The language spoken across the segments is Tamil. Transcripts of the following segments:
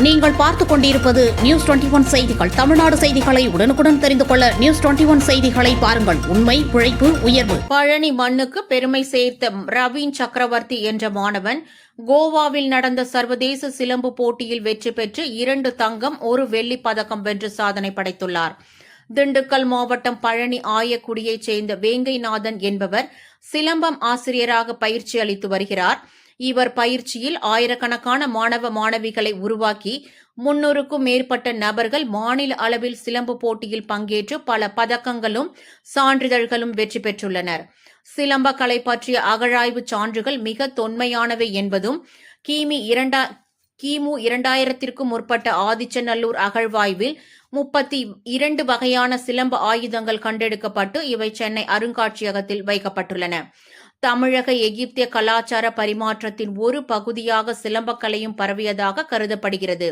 நீங்கள் பார்த்துக் கொண்டிருப்பது நியூஸ் டுவெண்டி ஒன் செய்திகள். தமிழ்நாடு செய்திகளை உடனுக்குடன் தெரிந்து கொள்ள நியூஸ் டுவெண்டி ஒன் செய்திகளை பாருங்கள். உண்மை உழைப்பு உயர்வு. பழனி மண்ணுக்கு பெருமை சேர்த்த ரவீன் சக்கரவர்த்தி என்ற மாணவன் கோவாவில் நடந்த சர்வதேச சிலம்பு போட்டியில் வெற்றி பெற்று இரண்டு தங்கம் ஒரு வெள்ளி பதக்கம் வென்று சாதனை படைத்துள்ளார். திண்டுக்கல் மாவட்டம் பழனி ஆயக்குடியைச் சேர்ந்த வேங்கைநாதன் என்பவர் சிலம்பம் ஆசிரியராக பயிற்சி அளித்து வருகிறார். இவர் பயிற்சியில் ஆயிரக்கணக்கான மாணவ மாணவிகளை உருவாக்கி முன்னூறுக்கும் மேற்பட்ட நபர்கள் மாநில அளவில் சிலம்பு போட்டியில் பங்கேற்று பல பதக்கங்களும் சான்றிதழ்களும் வெற்றி பெற்றுள்ளனர். சிலம்ப கலை பற்றிய அகழாய்வு சான்றுகள் மிக தொன்மையானவை என்பதும் கிமி இரண்டா கிமு இரண்டாயிரத்திற்கும் முற்பட்ட ஆதிச்சநல்லூர் அகழ்வாய்வில் முப்பத்தி இரண்டு வகையான சிலம்ப ஆயுதங்கள் கண்டெடுக்கப்பட்டு இவை சென்னை அருங்காட்சியகத்தில் வைக்கப்பட்டுள்ளன. தமிழக எகிப்திய கலாச்சார பரிமாற்றத்தின் ஒரு பகுதியாக சிலம்பக்கலையும் பரவியதாக கருதப்படுகிறது.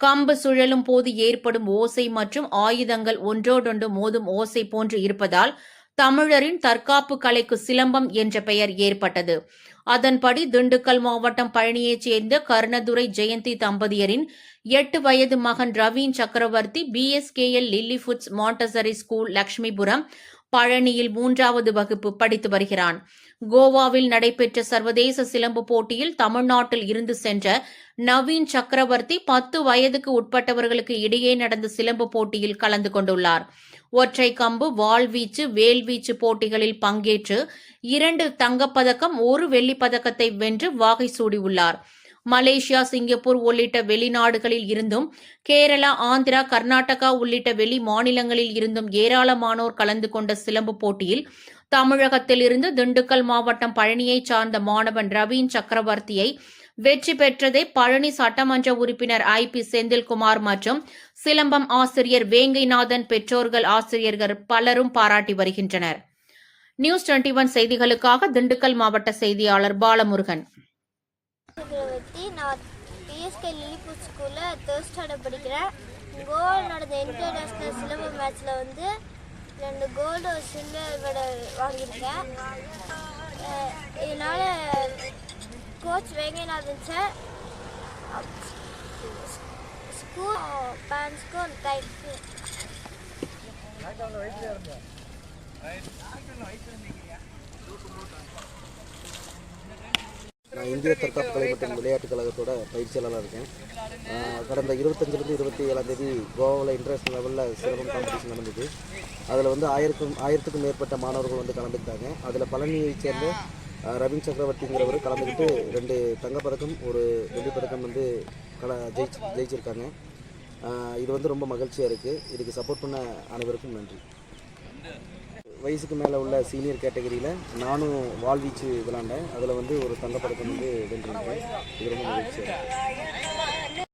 கம்பு சுழலும் போது ஏற்படும் ஓசை மற்றும் ஆயுதங்கள் ஒன்றோடொன்று மோதும் ஓசை போன்று இருப்பதால் தமிழரின் தற்காப்பு கலைக்கு சிலம்பம் என்ற பெயர் ஏற்பட்டது. அதன்படி திண்டுக்கல் மாவட்டம் பழனியைச் சேர்ந்த கர்ணதுரை ஜெயந்தி தம்பதியரின் எட்டு வயது மகன் Raveen Chakravarthy BSKL Lily Foods Montessori school Lakshmipuram பழனியில் மூன்றாவது வகுப்பு படித்து வருகிறான். கோவாவில் நடைபெற்ற சர்வதேச சிலம்பு போட்டியில் தமிழ்நாட்டில் இருந்து சென்ற நவீன் சக்கரவர்த்தி பத்து வயதுக்கு உட்பட்டவர்களுக்கு இடையே நடந்த சிலம்பு போட்டியில் கலந்து கொண்டுள்ளார். ஒற்றை கம்பு வாள்வீச்சு வேல்வீச்சு போட்டிகளில் பங்கேற்று இரண்டு தங்கப்பதக்கம் ஒரு வெள்ளிப் பதக்கத்தை வென்று வாகை சூடியுள்ளார். மலேசியா சிங்கப்பூர் உள்ளிட்ட வெளிநாடுகளில் இருந்தும் கேரளா ஆந்திரா கர்நாடகா உள்ளிட்ட வெளி மாநிலங்களில் இருந்தும் ஏராளமானோர் கலந்து கொண்ட சிலம்பு போட்டியில் தமிழகத்திலிருந்து திண்டுக்கல் மாவட்டம் பழனியைச் சார்ந்த மாணவன் ரவீன் சக்கரவர்த்தியை வெற்றி பெற்றதை பழனி சட்டமன்ற உறுப்பினர் ஐ பி செந்தில்குமார் மற்றும் சிலம்பம் ஆசிரியர் வேங்கைநாதன் பெற்றோர்கள் ஆசிரியர்கள் பலரும் பாராட்டி வருகின்றனர். நியூஸ் டுவெண்டி ஒன் செய்திகளுக்காக திண்டுக்கல் மாவட்ட செய்தியாளர் பாலமுருகன். சக்கரவர்த்தி நான் பிஎஸ்கே லிலிபுட் ஸ்கூலில் தேர்ட் ஸ்டாண்டர்ட் படிக்கிறேன். கோவால் நடந்த இன்டர்நேஷ்னல் சிலம்பம் மேட்ச்சில் வந்து ரெண்டு கோல்டு ஒரு சில்வர் வாங்கியிருக்கேன். இதனால் கோச் வேங்கநாதன் சார் ஸ்கூல் பேரண்ட்ஸ்க்கும் தேங்க்யூ நான் இந்திய தற்காப்பு கலை மற்றும் விளையாட்டுக் கழகத்தோட பயிற்சியாளராக இருக்கேன். கடந்த இருபத்தஞ்சிலேருந்து இருபத்தி ஏழாம் தேதி கோவாவில் இன்டர்நேஷ்னல் லெவலில் சிறப்பு காம்படிஷன் நடந்தது. அதில் வந்து ஆயிரக்கும் ஆயிரத்துக்கும் மேற்பட்ட மாணவர்கள் வந்து கலந்துக்கிட்டாங்க. அதில் பழனியைச் சேர்ந்த ரவீன் சக்கரவர்த்திங்கிறவர் கலந்துக்கிட்டு ரெண்டு தங்கப்பதக்கம் ஒரு வெள்ளிப்பதக்கம் வந்து கல ஜெயிச்சு ஜெயிச்சிருக்காங்க. இது வந்து ரொம்ப மகிழ்ச்சியாக இருக்குது இதுக்கு சப்போர்ட் பண்ண அனைவருக்கும் நன்றி. வயசுக்கு மேலே உள்ள சீனியர் கேட்டகரியில் நானும் வாழ்வீச்சு விளாண்டேன் அதில் வந்து ஒரு தங்கப்பதக்கம் வந்து வென்றிருக்கேன் இது ரொம்ப மகிழ்ச்சியாக